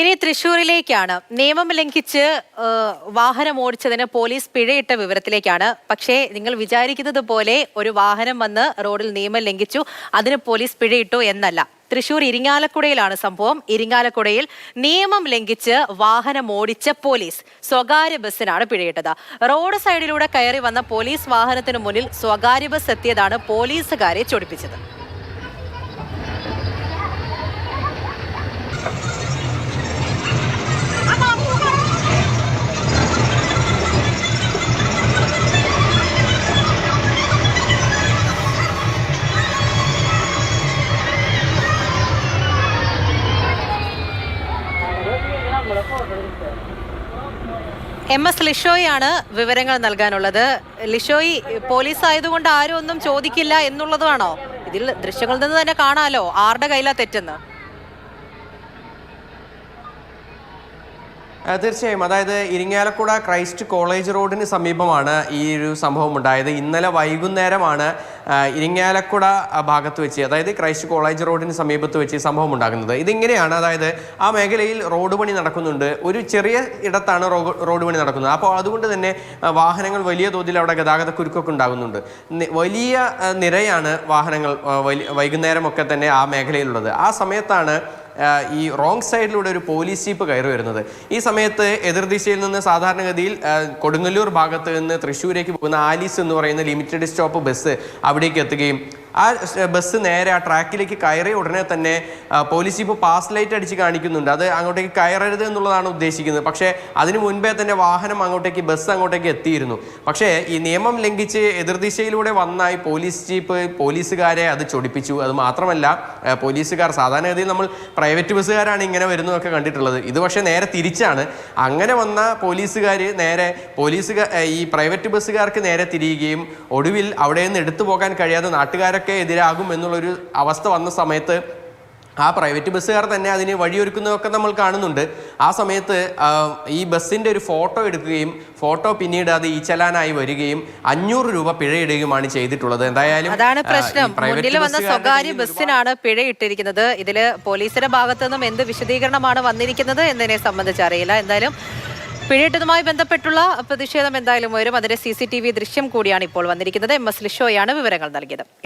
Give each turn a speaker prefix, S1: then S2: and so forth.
S1: ഇനി തൃശൂരിലേക്കാണ്. നിയമം ലംഘിച്ച് വാഹനം ഓടിച്ചതിന് പോലീസ് പിഴയിട്ട വിവരത്തിലേക്കാണ്. പക്ഷേ നിങ്ങൾ വിചാരിക്കുന്നത് പോലെ ഒരു വാഹനം വന്ന് റോഡിൽ നിയമം ലംഘിച്ചു അതിന് പോലീസ് പിഴയിട്ടു എന്നല്ല. തൃശൂർ ഇരിങ്ങാലക്കുടയിലാണ് സംഭവം. ഇരിങ്ങാലക്കുടയിൽ നിയമം ലംഘിച്ച് വാഹനം ഓടിച്ച പോലീസ് സ്വകാര്യ ബസ്സിനാണ് പിഴയിട്ടത്. റോഡ് സൈഡിലൂടെ കയറി വന്ന പോലീസ് വാഹനത്തിന് മുന്നിൽ സ്വകാര്യ ബസ് എത്തിയതാണ് പോലീസുകാരെ ചൊടിപ്പിച്ചത്. എം എസ് ലിഷോയാണ് വിവരങ്ങൾ നൽകാനുള്ളത്. ലിഷോയി പോലീസ് ആയതുകൊണ്ട് ആരും ഒന്നും ചോദിക്കില്ല എന്നുള്ളതാണോ ഇതിൽ ദൃശ്യങ്ങളിൽ നിന്ന് തന്നെ കാണാലോ? ആരുടെ കയ്യിലാ തെറ്റെന്ന്?
S2: തീർച്ചയായും. അതായത് ഇരിങ്ങാലക്കുട ക്രൈസ്റ്റ് കോളേജ് റോഡിന് സമീപമാണ് ഈ ഒരു സംഭവം ഉണ്ടായത്. ഇന്നലെ വൈകുന്നേരമാണ് ഇരിങ്ങാലക്കുട ഭാഗത്ത് വെച്ച് അതായത് ക്രൈസ്റ്റ് കോളേജ് റോഡിന് സമീപത്ത് വെച്ച് സംഭവം ഉണ്ടാകുന്നത്. ഇതിങ്ങനെയാണ് അതായത് ആ മേഖലയിൽ റോഡ് പണി നടക്കുന്നുണ്ട്. ഒരു ചെറിയ ഇടത്താണ് റോഡ് പണി നടക്കുന്നത്. അപ്പോൾ അതുകൊണ്ട് തന്നെ വാഹനങ്ങൾ വലിയ തോതിൽ അവിടെ ഗതാഗത കുരുക്കൊക്കെ ഉണ്ടാകുന്നുണ്ട്. വലിയ നിരയാണ് വാഹനങ്ങൾ വൈകുന്നേരമൊക്കെ തന്നെ ആ മേഖലയിലുള്ളത്. ആ സമയത്താണ് ഈ റോങ് സൈഡിലൂടെ ഒരു പോലീസ് ജീപ്പ് കയറി വരുന്നത്. ഈ സമയത്ത് എതിർദിശയിൽ നിന്ന് സാധാരണഗതിയിൽ കൊടുങ്ങല്ലൂർ ഭാഗത്ത് നിന്ന് തൃശ്ശൂരേക്ക് പോകുന്ന ആലീസ് എന്ന് പറയുന്ന ലിമിറ്റഡ് സ്റ്റോപ്പ് ബസ് അവിടേക്ക് എത്തുകയും ആ ബസ് നേരെ ആ ട്രാക്കിലേക്ക് കയറി ഉടനെ തന്നെ പോലീസ് ഇപ്പോൾ പാസ് ലൈറ്റ് അടിച്ച് കാണിക്കുന്നുണ്ട്. അത് അങ്ങോട്ടേക്ക് കയറരുത് എന്നുള്ളതാണ് ഉദ്ദേശിക്കുന്നത്. പക്ഷേ അതിന് മുൻപേ തന്നെ വാഹനം അങ്ങോട്ടേക്ക് ബസ് അങ്ങോട്ടേക്ക് എത്തിയിരുന്നു. പക്ഷേ ഈ നിയമം ലംഘിച്ച് എതിർദിശയിലൂടെ വന്നായി പോലീസ് ജീപ്പ് പോലീസുകാരെ അത് ചൊടിപ്പിച്ചു. അത് മാത്രമല്ല പോലീസുകാർ സാധാരണഗതിയിൽ നമ്മൾ പ്രൈവറ്റ് ബസ്സുകാരാണ് ഇങ്ങനെ വരുന്നതൊക്കെ കണ്ടിട്ടുള്ളത്. ഇത് പക്ഷേ നേരെ തിരിച്ചാണ്. അങ്ങനെ വന്ന പോലീസുകാർ നേരെ പോലീസുകാർ ഈ പ്രൈവറ്റ് ബസ്സുകാർക്ക് നേരെ തിരിയുകയും ഒടുവിൽ അവിടെ നിന്ന് എടുത്തു പോകാൻ കഴിയാതെ നാട്ടുകാരൊക്കെ എതിരാകും എന്നുള്ളൊരു അവസ്ഥ വന്ന സമയത്ത് ആ പ്രൈവറ്റ് ബസ്സുകാർ തന്നെ അതിന് വഴിയൊരുക്കുന്നതൊക്കെ നമ്മൾ കാണുന്നുണ്ട്. ആ സമയത്ത് ഈ ബസ്സിന്റെ ഒരു ഫോട്ടോ എടുക്കുകയും ഫോട്ടോ പിന്നീട് അത് ഈ ചലാനായി വരികയും അഞ്ഞൂറ് രൂപ പിഴയിടുകയുമാണ് ചെയ്തിട്ടുള്ളത്. എന്തായാലും
S1: അതാണ് പ്രശ്നം. മുന്നിൽ വന്ന സ്വകാര്യ ബസ്സിനാണ് പിഴയിട്ടിരിക്കുന്നത്. ഇതിൽ പോലീസിന്റെ ഭാഗത്തു നിന്നും എന്ത് വിശദീകരണമാണ് വന്നിരിക്കുന്നത് എന്നതിനെ സംബന്ധിച്ച് അറിയില്ല. എന്തായാലും പിഴയിട്ടതുമായി ബന്ധപ്പെട്ടുള്ള പ്രതിഷേധം എന്തായാലും വരും അതിന്റെ സി ദൃശ്യം കൂടിയാണ് ഇപ്പോൾ വന്നിരിക്കുന്നത്. എം എസ് ലിഷോയാണ് വിവരങ്ങൾ നൽകിയത്.